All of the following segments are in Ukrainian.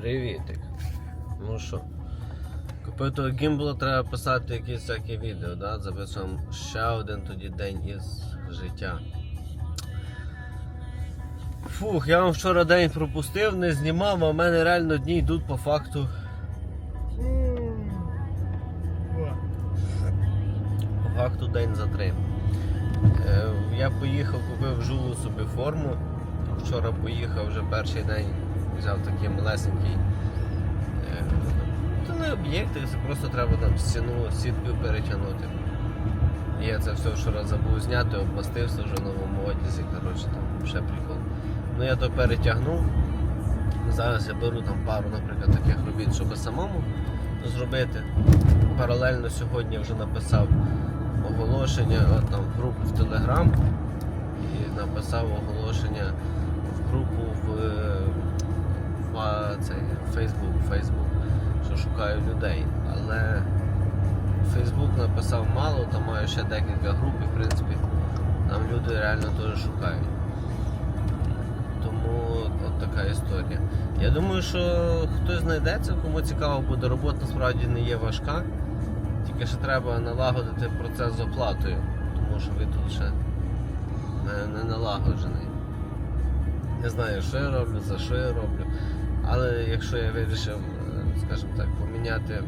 Привітик. Ну що? Купив того гімбла, треба писати якісь всякі відео, да? записуємо ще один тоді день із життя. Фух, я вам вчора день пропустив, не знімав, а в мене реально дні йдуть по факту. По факту день за три. Е, Я поїхав, купив жулу собі форму. Вчора поїхав вже перший день, взяв такий малесенький. е, Це не об'єкти, це просто треба там стіну сіткою перетягнути. І Я це все вчора забув зняти, обмастився вже в новому одязі, коротше, там ще прикол. Ну я то перетягнув. Зараз я беру там пару, наприклад, таких робіт, щоб самому зробити. Паралельно сьогодні вже написав оголошення там, в групу в Телеграм і написав оголошення в групу в, е, цей, Facebook, Facebook, що шукаю людей. Але Facebook написав мало, там маю ще декілька груп і в принципі там люди реально теж шукають. Тому от така історія. Я думаю, що хтось знайдеться, кому цікаво буде, робота насправді не є важка. Тільки ще треба налагодити процес з оплатою, тому що ви тут ще не налагоджений. Не знаю, що я роблю, за що я роблю. Але якщо я вирішив, е, скажімо так, поміняти.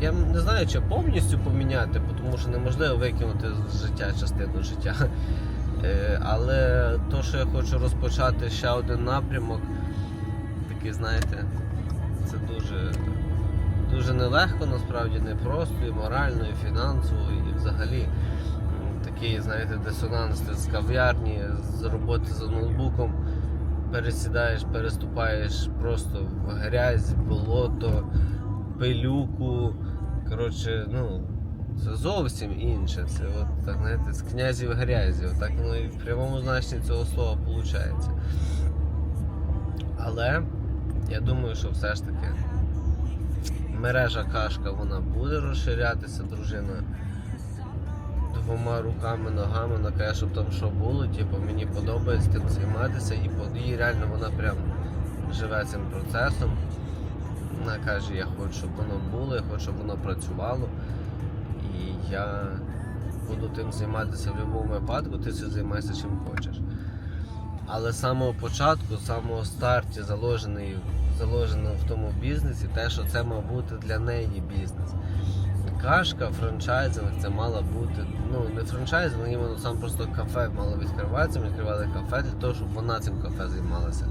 Я не знаю, чи повністю поміняти, тому що неможливо викинути з життя частину життя. Е, Але то, що я хочу розпочати ще один напрямок, такий, знаєте, це дуже, дуже нелегко, насправді не просто, і морально, і фінансово, і взагалі такий, знаєте, дисонанс з кав'ярні, з роботи за ноутбуком. Пересідаєш, переступаєш просто в грязь, болото, пилюку. Коротше, ну, це зовсім інше. Це от, так, знаєте, з князів грязі. Отак воно і в прямому значенні цього слова виходить. Але я думаю, що все ж таки мережа кашка вона буде розширятися, дружина двома руками, ногами на каже, щоб там що було, типу, мені подобається тим займатися і і реально вона прям живе цим процесом. Вона каже, я хочу, щоб воно було, я хочу, щоб воно працювало. І я буду тим займатися в будь-якому випадку, ти це займайся чим хочеш. Але з самого початку, з самого старті заложено в тому бізнесі те, що це мав бути для неї бізнес. Кашка, франчайзинг, це мала бути, ну не франчайзинг, іменно сам просто кафе мало відкриватися, ми відкривали кафе для того, щоб вона цим кафе займалася.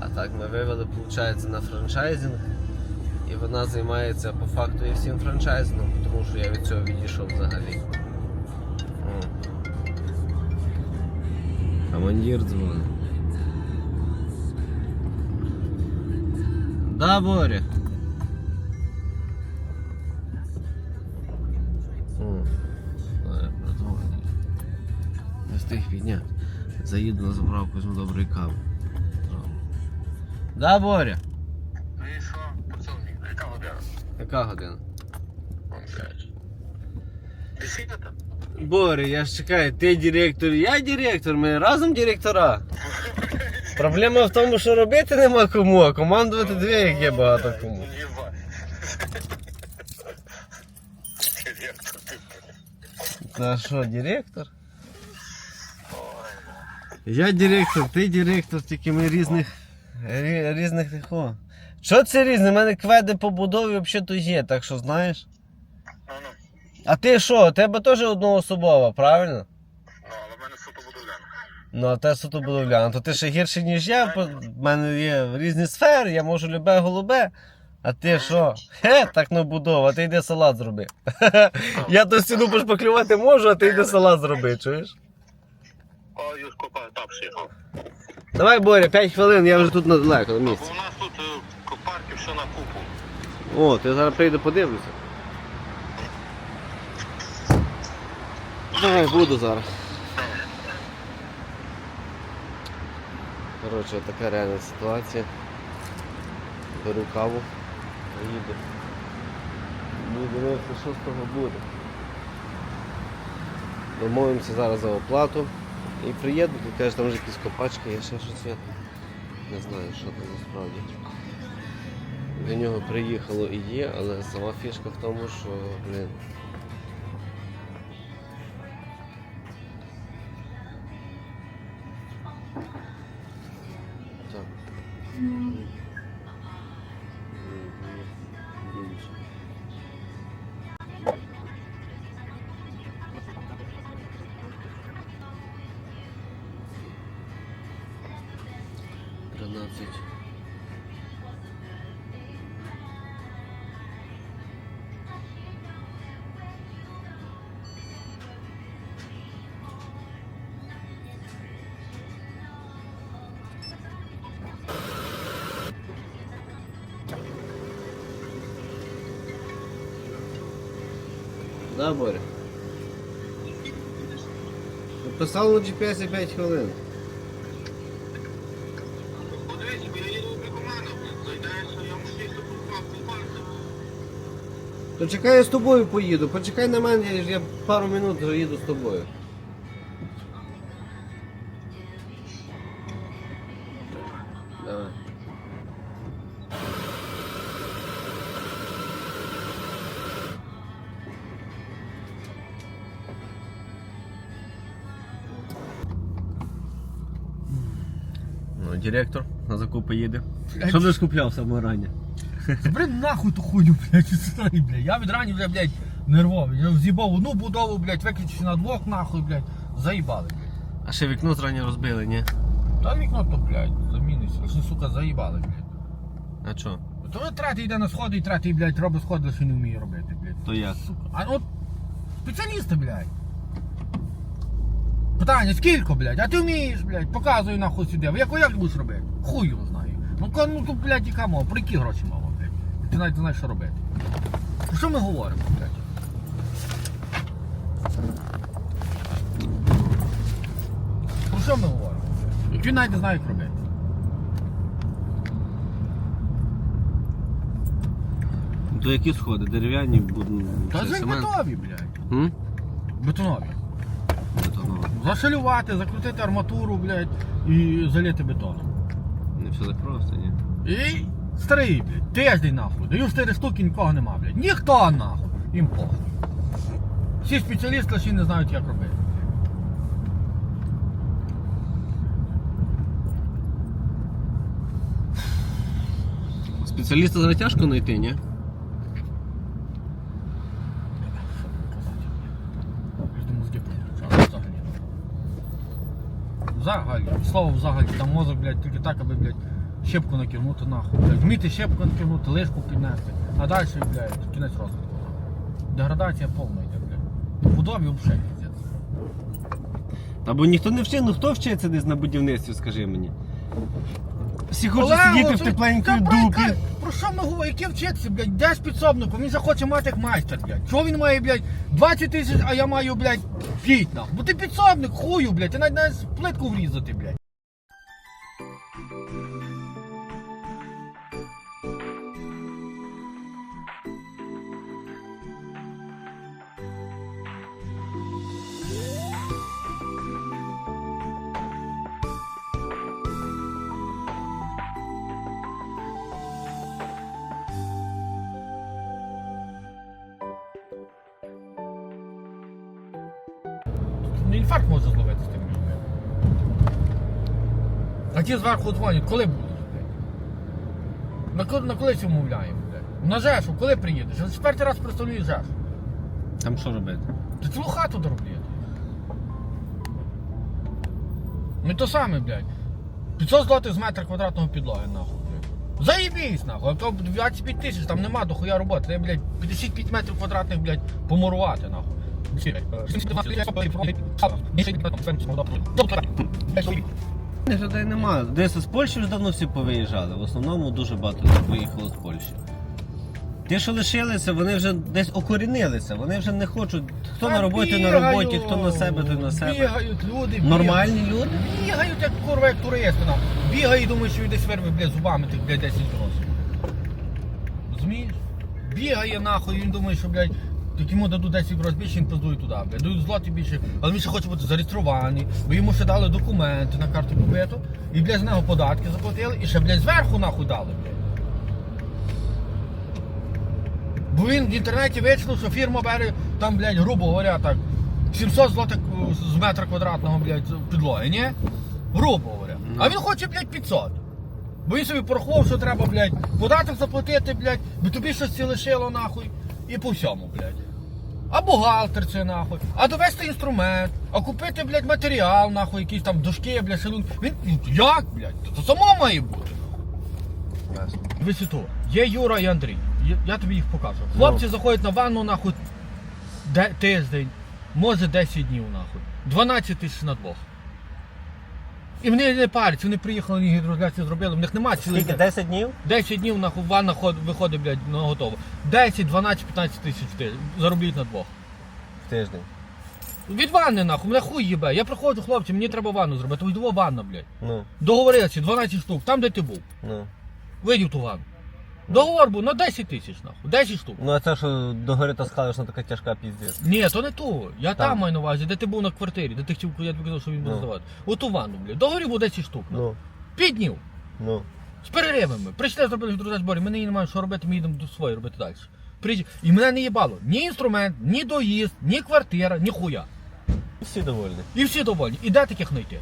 А так ми вивели, виходить, на франчайзинг, і вона займається по факту і всім франчайзингом, тому що я від цього відійшов взагалі. О. Командир дзвонить. Да, Боря. Заїду на заправку, візьму доброї кави. Да, Боря? Ну і що, поцілник, яка година? Яка година? Там? Боря, я ж чекаю, ти директор, я директор, ми разом директора. Проблема в тому, що робити нема кому, а командувати дві, як є багато кому. Директор, ти. Та що, директор? Я директор, ти директор, тільки ми різних. різних тихо. Що це різне? У мене кведи по будові взагалі то є, так що знаєш. Ну, ну. А ти що, у тебе теж одноособова, правильно? Ну, але в мене суто будовляна. Ну, а те суто будовляна, то ти ще гірше, ніж я, бо в мене є різні сфери, я можу любе голубе. А ти що? Хе, так не будова, а ти йди салат зроби. Я до стіну пошпаклювати можу, а ти йди салат зроби, чуєш? О, Юшко, етап їхав. Давай, Боря, 5 хвилин, я вже тут недалеко на місці. у нас тут е, копарки все на купу. О, ти зараз прийду подивлюся. Давай, буду зараз. Коротше, така реальна ситуація. Беру каву, їду. Буду дивитися, що з того буде. Домовимося зараз за оплату. І приїду, то каже, там вже якісь копачки, я ще щось я Не знаю, що там насправді. до нього приїхало і є, але сама фішка в тому, що, блін. Так. Да, Боря? Написав на GPS 5 хвилин. Подивіться, бо їду біля мене, я мушу їсти по пальцем. То чекай, я з тобою поїду. Почекай на мене, я пару минут вже їду з тобою. Директор на закупи їде. Що ти ж купляв саме рані? Забери нахуй ту хуйню, блядь, блядь. Я від рані вже, блядь, нервовий. Я з'їбав одну будову, блядь, виключивши на двох, нахуй, блядь, заїбали, блядь. А ще вікно зрані розбили, ні? Та вікно то, блядь, заміниться. Лише, сука, заїбали, блядь. А що? То третій йде на сходи, і третій, блядь, робить сходи, лише не вміє робити, блядь. То як? Сука. А от спеціалісти, блядь. Питання, скільки, блядь? А ти вмієш, блядь, показуй нахуй сюди. Як, як будеш робити? Хуй його знаю. Ну, ка- ну тут, блядь, яка мова? Про які гроші мова, блядь? Ти навіть не знаєш, що робити. Про що ми говоримо, блядь? Про що ми говоримо? Як він навіть не знає, як робити. То які сходи? Дерев'яні будуть. Та ж бетові, блядь. М? Бетонові. Зашалювати, закрутити арматуру, блядь, і залити бетоном. Не все так просто, ні. І старий, блядь, тиждень нахуй. Даю 4 штуки, нікого нема, блядь. Ніхто нахуй. Їм похуй. Всі спеціалісти ще не знають, як робити. Спеціаліста зараз тяжко знайти, ні? Люди мозги переключали взагалі. Взагалі. Слово взагалі. Там мозок, блядь, тільки так, аби, блядь, щепку накинути нахуй. Блядь. Вміти щепку накинути, лишку піднести. А далі, блядь, кінець розвитку. Деградація повна йде, блядь. В будові взагалі піздець. Та бо ніхто не вчить, ну хто вчиться десь на будівництві, скажи мені. Всі хочуть Олег, сидіти в це- тепленькій та, дупі. Про що ми говоримо? Яке вчитися, блядь? Де з підсобником? Він захоче мати як майстер, блядь. Чого він має, блядь, 20 тисяч, а я маю, блядь, 5 нах. Бо ти підсадник, хую, блядь, ти навіть навіть плитку врізати, блядь. Інфаркт може зловити з тим людьми. А ті зверху дзвонять, коли блядь? На, коли- на коли цю мовляємо, блядь? На Жешу, коли приїдеш? Я четвертий раз представляю Жешу. Там що робити? Ти цілу хату дороблюєш. Ми то саме, блядь. 500 злотих з метра квадратного підлоги, нахуй, блядь. Заєбісь, нахуй. А то 25 тисяч, там нема дохуя роботи. Треба, блядь, 55 метрів квадратних, блядь, помурувати, нахуй. Людей немає. Десь з Польщі вже давно всі повиїжджали. В основному дуже багато виїхало з Польщі. Ті, що лишилися, вони вже десь окорінилися. Вони вже не хочуть. Хто на роботі на роботі, хто на себе, той на себе. Бігають люди, бігають. Нормальні люди. Бігають, як курва, як туристи нам. Бігає і думає, що він десь вирве, блядь, зубами тих, блядь, 10 грошей. Розумієш? Бігає нахуй, він думає, що, блядь, так йому дадуть 10 грошей більше, він пиздує туди, блядь. Дають злоті більше, але він ще хоче бути зареєстрований, бо йому ще дали документи на карту побиту, і, блядь, з нього податки заплатили, і ще, блядь, зверху нахуй дали, блядь. Бо він в інтернеті вичислив, що фірма бере там, блядь, грубо говоря, так, 700 злотих е, з метра квадратного, блядь, підлоги, ні? Грубо говоря. А він хоче, блядь, 500. Бо він собі порахував, що треба, блядь, податок заплатити, блядь, бо тобі щось лишило, нахуй, і по всьому, блядь. А бухгалтер це нахуй, а довести інструмент, а купити, блядь, матеріал, нахуй, якісь там дошки, блядь, селун. Він, ну, як, блядь? Це само має бути. Ясно. То. Є Юра і Андрій. Я, я тобі їх показував. Хлопці заходять на ванну нахуй де, тиждень, може 10 днів нахуй. 12 тисяч на двох. І вони не парять, вони приїхали, вони гідроізоляцію зробили, в них немає цілих Скільки? 10 днів? 10 днів на ванна ход, виходить, блядь, на готово. 10, 12, 15 тисяч в тиждень. Заробіть на двох. В тиждень. Від ванни нахуй, мене хуй їбе. Я приходжу, хлопці, мені треба ванну зробити. Ось два ванна, блядь. Ну, Договорилися, 12 штук, там де ти був. ну. Вийдів ту ванну. Договор був на 10 тисяч нахуй. 10 штук. Ну а це що догори таскали, що така тяжка піздець. Ні, то не ту. Я там, Там. маю на увазі, де ти був на квартирі, де ти хотів, я тобі казав, що він буде Ну. здавати. Оту ванну, блядь. Договорів був 10 штук. нахуй. Ну, П'ять ну. З переривами. Прийшли зробили друзі зборі, ми не маємо що робити, ми їдемо до своєї робити далі. Приїжджай. І мене не їбало ні інструмент, ні доїзд, ні квартира, ні хуя. Всі довольні. І всі довольні. І де таких знайти?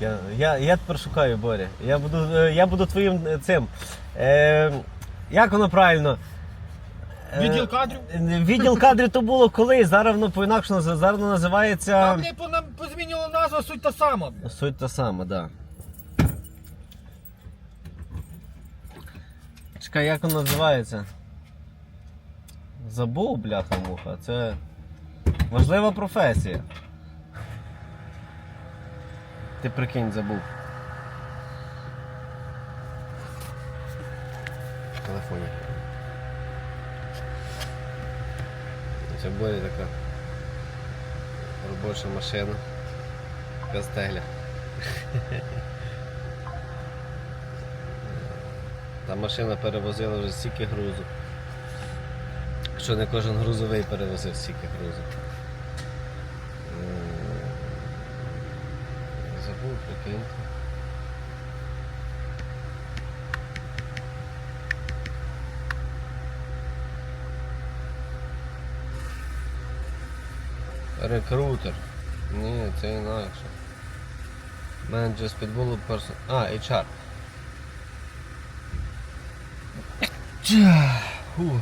Я, я, я тепер шукаю Боря. Я буду, е, я буду твоїм е, цим. Е, як воно правильно? Е, Відділ кадрів? Відділ кадрів то було колись, зараз воно по-інакше зараз воно називається. по нам позмінювала назва, суть та сама. Суть та сама, так. Да. Чекай, як воно називається? Забув, бляха муха. Це важлива професія. Ти прикинь, забув. В телефоні. Це буде така робоча машина. Стегля. Та машина перевозила вже стільки грузу. Що не кожен грузовий перевозив стільки грузу. М, Прикиньте. Рекрутер. Ні, це інакше. Менеджер з підбулу персон. А, HR. Фу.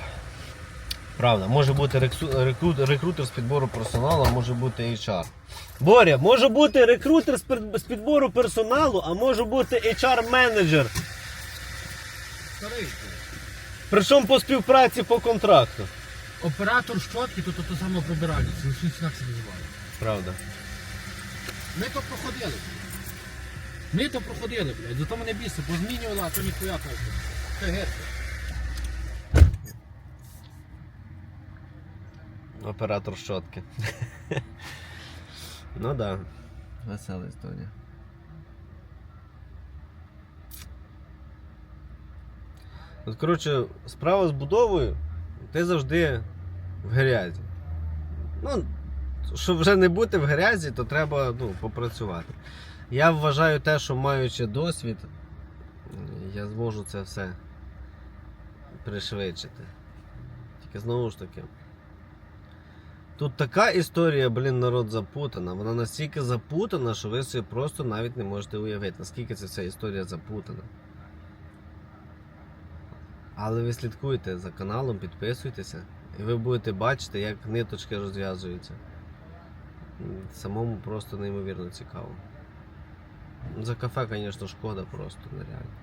Правда, може бути рекрут- рекрутер з підбору персоналу, а може бути HR. Боря, може бути рекрутер з підбору персоналу, а може бути HR-менеджер. Старий. Причому по співпраці по контракту. Оператор щотки, то то саме прибиральниця, щось інакше називає. Правда. Ми то проходили. Ми то проходили, блядь. Зато мене біси позмінювали, а то ніхуя толку. Це геть. Оператор щотки. ну да. Весела історія. От, коротше, справа з будовою, ти завжди в грязі. Ну, щоб вже не бути в грязі, то треба ну, попрацювати. Я вважаю те, що маючи досвід, я зможу це все пришвидшити. Тільки знову ж таки. Тут така історія, блін, народ запутана. Вона настільки запутана, що ви собі просто навіть не можете уявити, наскільки ця вся історія запутана. Але ви слідкуйте за каналом, підписуйтеся, і ви будете бачити, як ниточки розв'язуються. Самому просто неймовірно цікаво. За кафе, звісно, шкода просто нереально.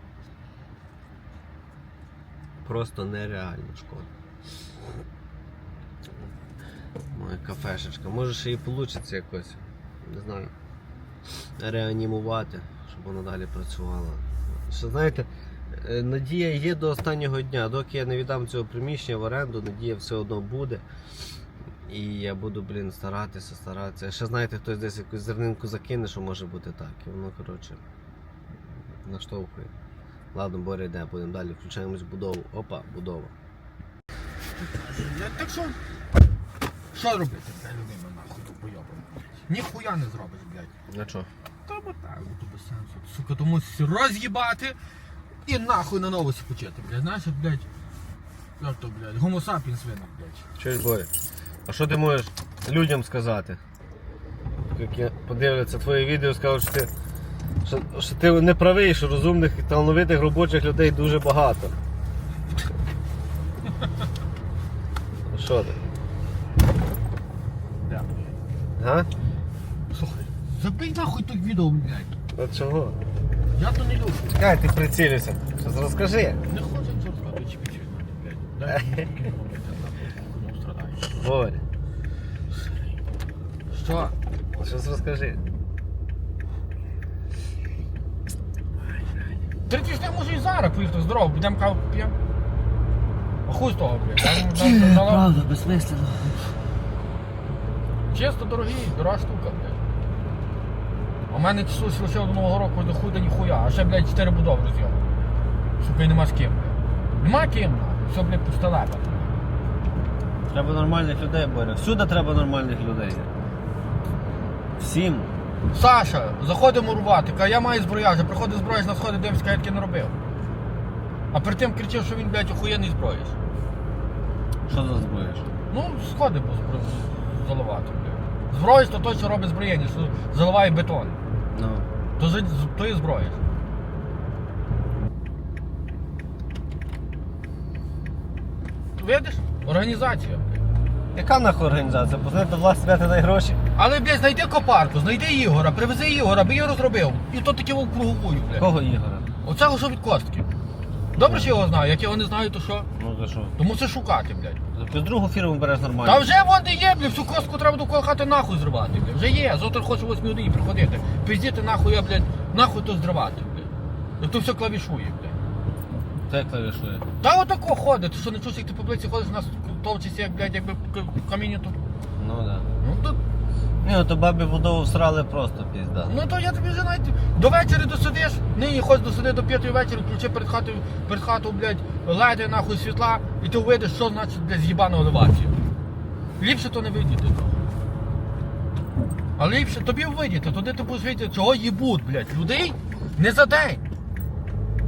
Просто нереально шкода. Моя кафешечка. Може ще і вийде якось. Не знаю. Реанімувати, щоб воно далі працювало. Що знаєте, е, надія є до останнього дня. Доки я не віддам цього приміщення в оренду, надія все одно буде. І я буду, блін, старатися, старатися. Ще знаєте, хтось десь якусь зернинку закине, що може бути так. І воно, коротше, наштовхує. Ладно, Боря йде, будемо далі. Включаємось в будову. Опа, будова. Так що? Що робити, блядь, людина нахуй тупойобана? Ніхуя не зробиш, блядь. Ну що? Та бо так, то без сенсу. Сука, тому роз'їбати і нахуй на новості почати, блядь. Знаєш, як, блядь. Як то, блядь, гомо сапіенс блядь. Чуєш, Боря? А що ти можеш людям сказати? Які подивляться твоє відео, скажуть, що ти, що, що ти не правий, що розумних і талановитих робочих людей дуже багато. Що ти? Да. Га? Слухай, забий нахуй тут відео, блядь. От чого? Я то не люблю. Чекай, ти прицілився. Щось розкажи. Не хочу нічого розказувати, чи пічі, блядь. Дай мені Що? щось розкажи. Три тижні може і зараз поїхати здорово, підемо каву п'ємо. А хуй з того, блядь. Правда, безсмислено. Чисто дорогі, дорога штука, блядь. А в мене часу лише до Нового року до хуй да ніхуя, а ще, блядь, чотири будови роз'єм. Сука, і нема з ким, блядь. Нема ким, нахуй. Все, блядь, пустелепа. Треба нормальних людей, Боря. Всюди треба нормальних людей. Всім. Саша, заходимо рвати, каже, я маю зброяжа, приходить зброяж на сходи, дивиться, каже, я таки не робив. А перед тим кричав, що він, блядь, охуєнний зброяж. Що за зброєш? Ну, сходи бо збро... заливати, блядь. То той, що робить зброєння, що заливає бетон. Ну. То, то є зброяж. Видиш? Організація. Яка нахуй організація? Позвони до власті дати дай гроші. Але, блядь, знайди копарку, знайди Ігора, привези Ігора, би Ігор зробив. І то таке в круговую, блядь. Кого Ігора? Оце що від костки. Добре, що його знаю, як його не знаю, то що? Ну за що? Тому це шукати, блядь. За з другу фірму береш нормально. Та вже вон де є, блядь, всю коску треба до хати нахуй зривати, блядь. Вже є, завтра хочу 8 годині приходити. Пиздіти нахуй я, блядь, нахуй то зривати, блядь. Як то все клавішує, блядь. Це клавішує. Та отако ходить, ти що не чуєш, як ти по плиці ходиш, у нас товчиться, як, блядь, якби каміння то. Ну да. Ну то, Ні, то бабі будову всрали просто пізда. ну то я тобі вже навіть до вечора досидиш, нині ходь досиди до п'ятої вечора, включи перед хатою, перед хатою, блядь, леди нахуй світла, і ти увидиш, що значить, блядь, з'їбана елевація. Ліпше то не видіти того. А ліпше тобі видіти, туди ти будеш видіти, чого їбуть, блядь, людей не за день.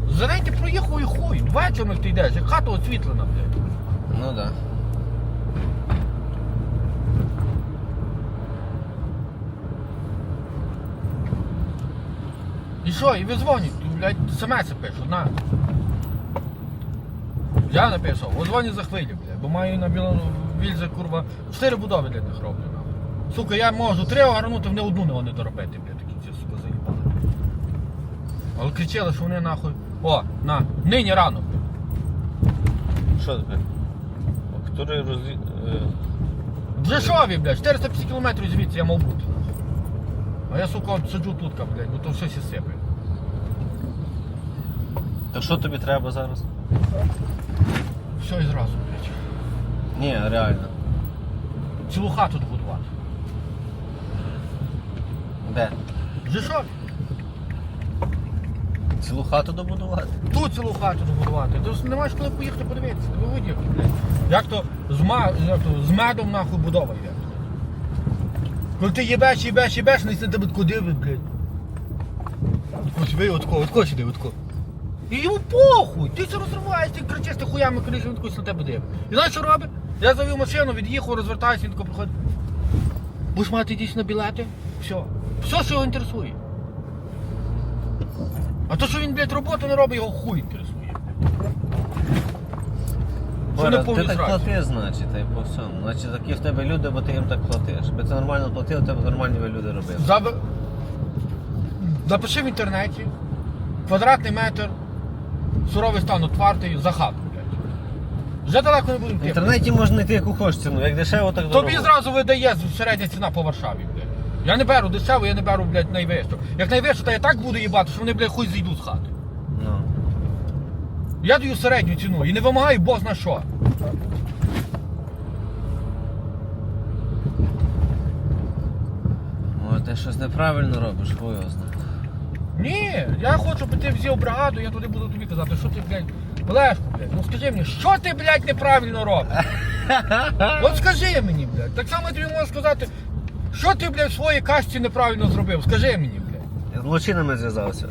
За день ти проїхав і хуй, вечором ти йдеш, як хата освітлена, блядь. Ну да. І що, і визвонять, блядь, смс пишуть, на. Я написав, дзвонять за хвилю, блядь, бо маю на білому вільзі, курва, чотири будови для них роблю, нахуй. Сука, я можу три огорнути, вони одну не- не доробити, блядь, такі ці, сука, заїбали. Але кричали, що вони нахуй. О, на, нині рано. Що тепер? Который розі... е, В Жешові, блядь, 450 кілометрів звідси я мав бути. А я, сука, от сиджу тут, блядь, бо то все сіпе. То що тобі треба зараз? Все і зразу, блядь. Ні, реально. Цілу хату добудувати. Де? В Цілу хату добудувати? Тут цілу хату добудувати. Ти не маєш коли поїхати подивитися, ти виводь, як, блядь. Як то з, ма, як то з медом нахуй будова йде. Коли ти їбеш, їбеш, їбеш, не тебе куди ви, блядь. Ось ви отко, отко сюди, отко. І йому похуй, ти це розриваєш, ти кричиш, ти хуями кричиш, він такось на тебе дивить. І знаєш, що робить? Я завів машину, від'їхав, розвертаюся, він тако приходить. Будеш мати дійсно білети? Все. Все, що його інтересує. А то, що він, блядь, роботу не робить, його хуй інтересує. Що не Боря, ти так платиш, значить, та й по всьому. Значить, такі в тебе люди, бо ти їм так платиш. Би ти нормально платив, тебе нормальні би люди робили. Заб... Напиши в інтернеті, квадратний метр, суровий стан отвартий, за хату, блядь. Вже далеко не будемо В інтернеті можна знайти яку хочеш ціну, як дешево, так дорого. Тобі зразу видає середня ціна по Варшаві, блядь. Я не беру дешево, я не беру, блядь, найвищу. Як найвищу, то я так буду їбати, що вони, блядь, хуй зійдуть з хати. Ну. Я даю середню ціну і не вимагаю бог на що. Може, ти щось неправильно робиш, хуй його знає. Ні, я хочу, щоб ти взяв бригаду, я туди буду тобі казати, що ти, блядь, Олешку, блядь, ну скажи мені, що ти, блядь, неправильно робиш? От скажи мені, блядь. Так само я тобі можу сказати, що ти, блядь, в своїй касті неправильно зробив, скажи мені, блядь. Я злочинами зв'язався.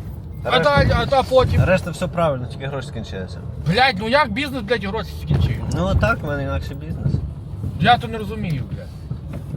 А далі, а та потім. Решта все правильно, тільки гроші скінчилися. Блядь, ну як бізнес, блядь, гроші скінчив? Ну так, в мене інакше бізнес. Я то не розумію, блядь.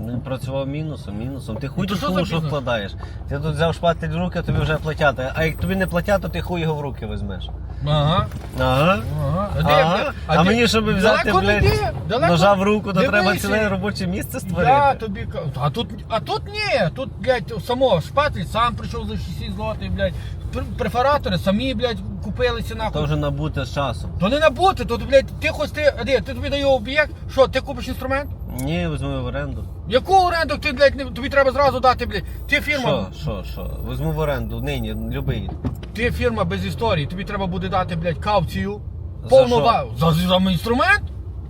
Він працював мінусом, мінусом. Ти Ну, хуй то що за хуй, що бізнес? вкладаєш. Ти тут взяв шпатель в руки, тобі вже платять. А як тобі не платять, то ти хуй його в руки візьмеш. Ага. Ага. Ага. А, де, Ага. А, де- мені, щоб взяти, далеко не блядь, йди, далеко- ножа в руку, то треба Дивися. ціле робоче місце створити. Я тобі кажу. А тут, а тут ні, тут, блядь, само шпатель сам прийшов за 60 злотих, блядь. Пр- Префератори самі, блядь, купилися нахуй. То вже набути з часом. То не набути, то, блядь, ти хоч ти, а де, ти тобі дає об'єкт, що, ти купиш інструмент? Ні, візьму в оренду. Яку оренду ти, блядь, не- тобі треба зразу дати, блядь, ти фірма, Що, що, що? Візьму в оренду, нині, любий. ти фірма без історії, тобі треба буде дати, блядь, кавцію, За повну що? ва- за, за інструмент?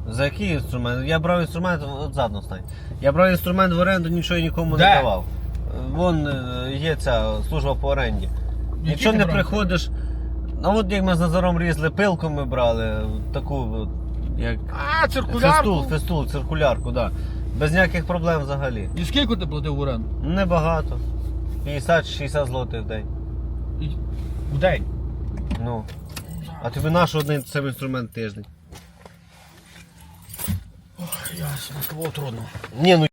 За який інструмент? Я брав інструмент, от задно стань. Я брав інструмент в оренду, нічого нікому Де? не давав. Вон е, є ця служба по оренді. Які Якщо ти не брав? приходиш. Ну от як ми з Назаром різали пилку, ми брали таку, от, як А, циркулярку. фестул, фестул, циркулярку, да. Без ніяких проблем взагалі. І скільки ти платив в оренду? Небагато. 50-60 злотих в день. І- В день. Ну. А тобі наш один цей інструмент тиждень. Ясно, було трудно. Ні, ну.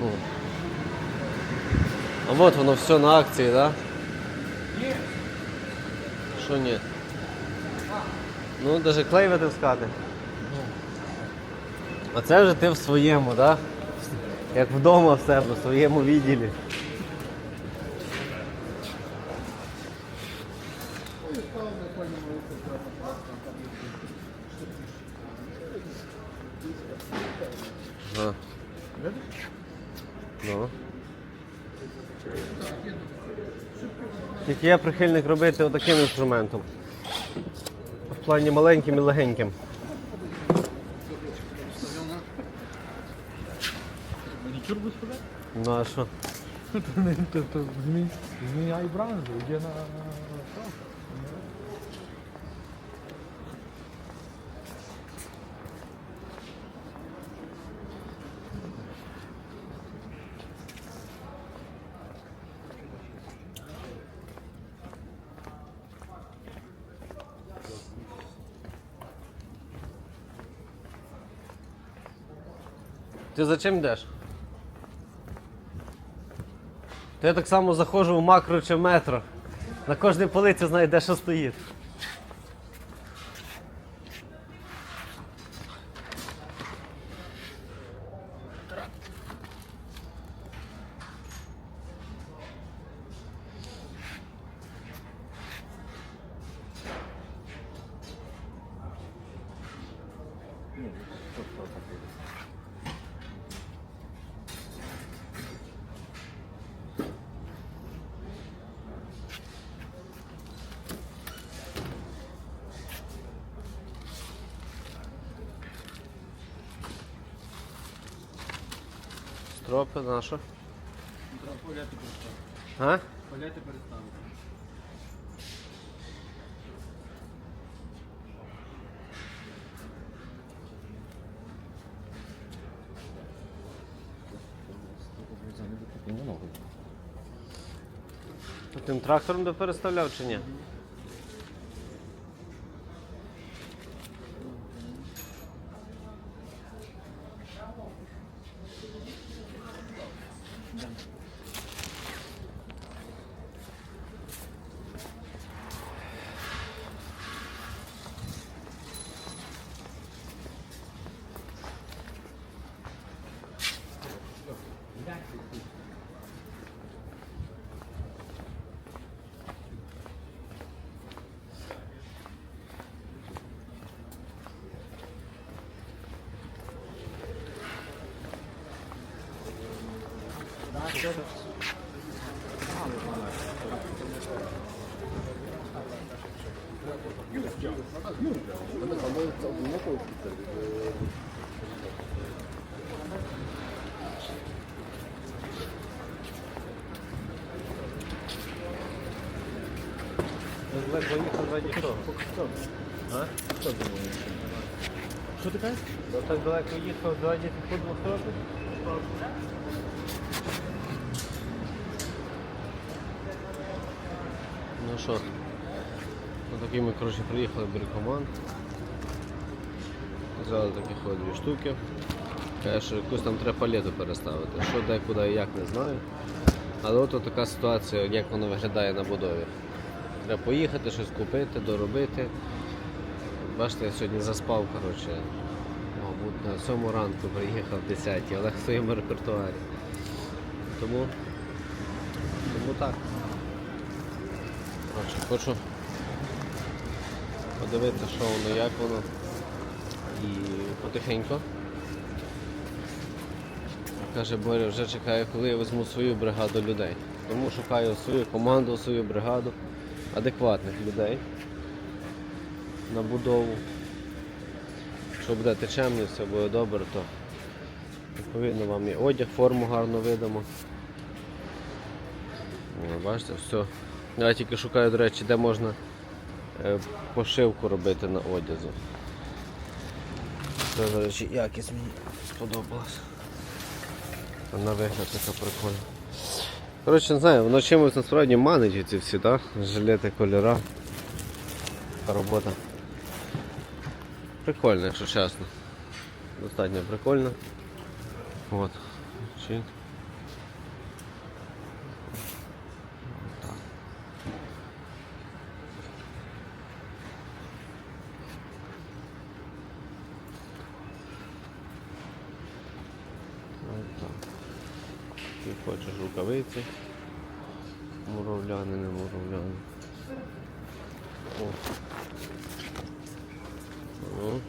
Ну. А вот воно все на акції, да? Ні. Що ні? Ну, навіть клей витискати. Оце вже ти в своєму, да? Як вдома в себе, в своєму відділі. Ага. Ну. Тільки я прихильник робити отаким інструментом. В плані маленьким і легеньким. Манікюр будеш ходити? Ну а що? Змій і бранжу, йде на... Ти за чим йдеш? То я так само заходжу в макро чи метро. На кожній полиці знаю, де що стоїть. Стропи наша. А? Паляти перестану. Тим трактором би переставляв чи ні? Поїхав раді того. А? Що ти кажеш? так далеко їхав, два діти по двох років. Ну що, ну такі ми коротше приїхали в Брикоман. Взяли таких от дві штуки. Каже, що якусь там треба палету переставити. Що де, куди і як не знаю. Але от така ситуація, як воно виглядає на будові. Треба поїхати, щось купити, доробити. Бачите, я сьогодні заспав, коротше, мабуть, на 7 ранку приїхав в 10, але в своєму репертуарі. Тому, тому так. Коротше, хочу подивитися, що воно, як воно. І потихеньку. Каже Боря, вже чекаю, коли я візьму свою бригаду людей. Тому шукаю свою команду, свою бригаду адекватних людей на будову. Якщо будете чемні, все буде добре, то відповідно вам і одяг, форму гарно видамо. Бачите, все. Я тільки шукаю, до речі, де можна е, пошивку робити на одязі. Це, до речі, якість мені сподобалась. На вигляд така прикольна. Коротше, не знаю, воно чимось насправді манить ці всі, так? Жилети, кольора. Робота. Прикольно, якщо чесно. Достатньо прикольно. От. Чи... Ти хочеш рукавиці. Муровляни, не муравляни. О. Ну.